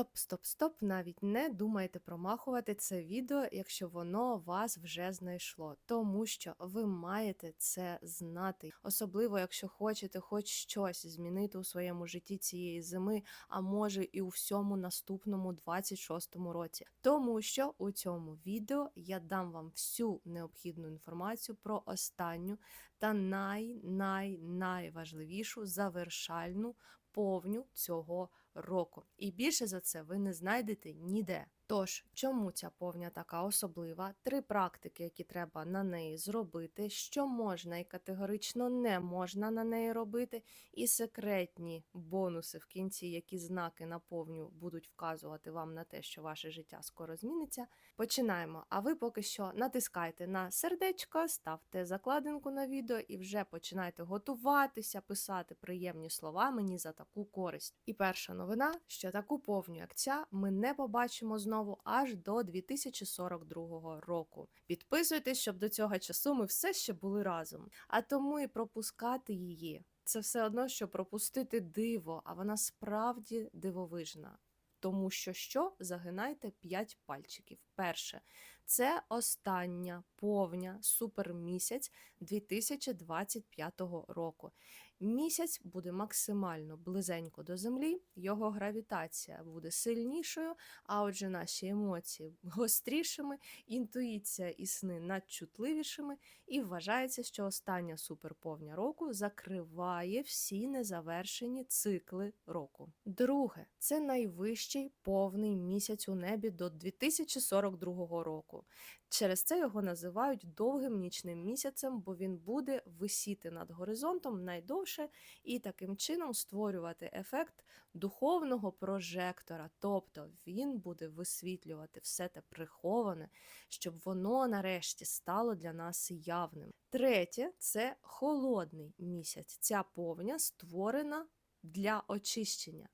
Стоп, стоп, стоп, навіть не думайте промахувати це відео, якщо воно вас вже знайшло, тому що ви маєте це знати, особливо якщо хочете хоч щось змінити у своєму житті цієї зими, а може і у всьому наступному 26-му році. Тому що у цьому відео я дам вам всю необхідну інформацію про останню та най-най найважливішу завершальну повню цього року. І більше за це ви не знайдете ніде. Тож, чому ця повня така особлива? Три практики, які треба на неї зробити, що можна і категорично не можна на неї робити, і секретні бонуси в кінці, які знаки на повню будуть вказувати вам на те, що ваше життя скоро зміниться. Починаємо. А ви поки що натискайте на сердечко, ставте закладинку на відео і вже починайте готуватися, писати приємні слова мені за таку користь. І перша новина, що таку повню, як ця, ми не побачимо знову аж до 2042 року. Підписуйтесь, щоб до цього часу ми все ще були разом. А тому і пропускати її. Це все одно, що пропустити диво, а вона справді дивовижна. Тому що що загинайте 5 пальчиків. Перше, це остання повня супермісяць 2025 року. Місяць буде максимально близенько до землі, його гравітація буде сильнішою, а отже, наші емоції гострішими, інтуїція і сни надчутливішими, і вважається, що остання суперповня року закриває всі незавершені цикли року. Друге, це найвищий повний місяць у небі до 2042 року. Через це його називають довгим нічним місяцем, бо він буде висіти над горизонтом найдовше і таким чином створювати ефект духовного прожектора. Тобто він буде висвітлювати все те приховане, щоб воно нарешті стало для нас явним. Третє це холодний місяць. Ця повня створена для очищення.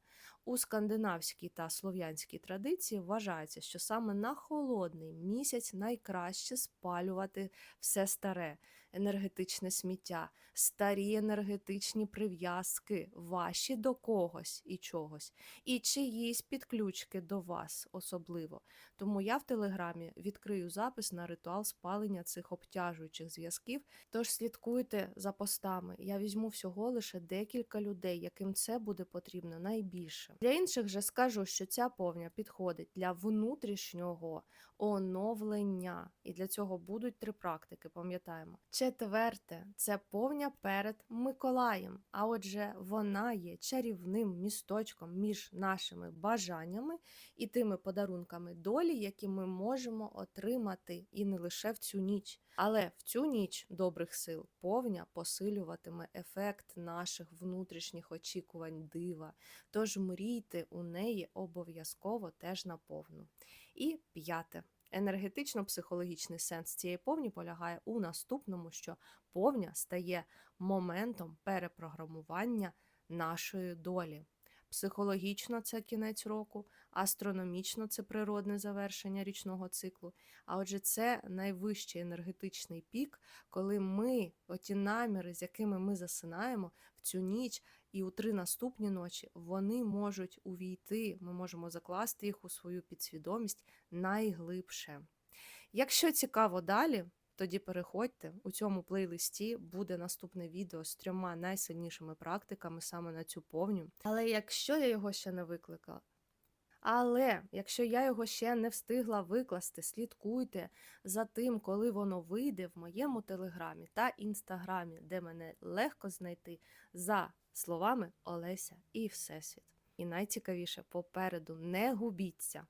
У скандинавській та слов'янській традиції вважається, що саме на холодний місяць найкраще спалювати все старе, енергетичне сміття, старі енергетичні прив'язки, ваші до когось і чогось, і чиїсь підключки до вас особливо. Тому я в телеграмі відкрию запис на ритуал спалення цих обтяжуючих зв'язків. Тож слідкуйте за постами. Я візьму всього лише декілька людей, яким це буде потрібно найбільше. Для інших же скажу, що ця повня підходить для внутрішнього оновлення, і для цього будуть три практики. Пам'ятаємо. Четверте це повня перед Миколаєм. А отже, вона є чарівним місточком між нашими бажаннями і тими подарунками долі, які ми можемо отримати і не лише в цю ніч. Але в цю ніч добрих сил повня посилюватиме ефект наших внутрішніх очікувань дива. Тож мрійте у неї обов'язково теж наповну. І п'яте. Енергетично-психологічний сенс цієї повні полягає у наступному, що повня стає моментом перепрограмування нашої долі. Психологічно це кінець року, астрономічно це природне завершення річного циклу. А отже, це найвищий енергетичний пік, коли ми, оті наміри, з якими ми засинаємо в цю ніч і у три наступні ночі, вони можуть увійти, ми можемо закласти їх у свою підсвідомість найглибше. Якщо цікаво далі, тоді переходьте у цьому плейлисті буде наступне відео з трьома найсильнішими практиками саме на цю повню. Але якщо я його ще не викликала, але якщо я його ще не встигла викласти, слідкуйте за тим, коли воно вийде в моєму телеграмі та інстаграмі, де мене легко знайти за словами Олеся і Всесвіт. І найцікавіше попереду не губіться.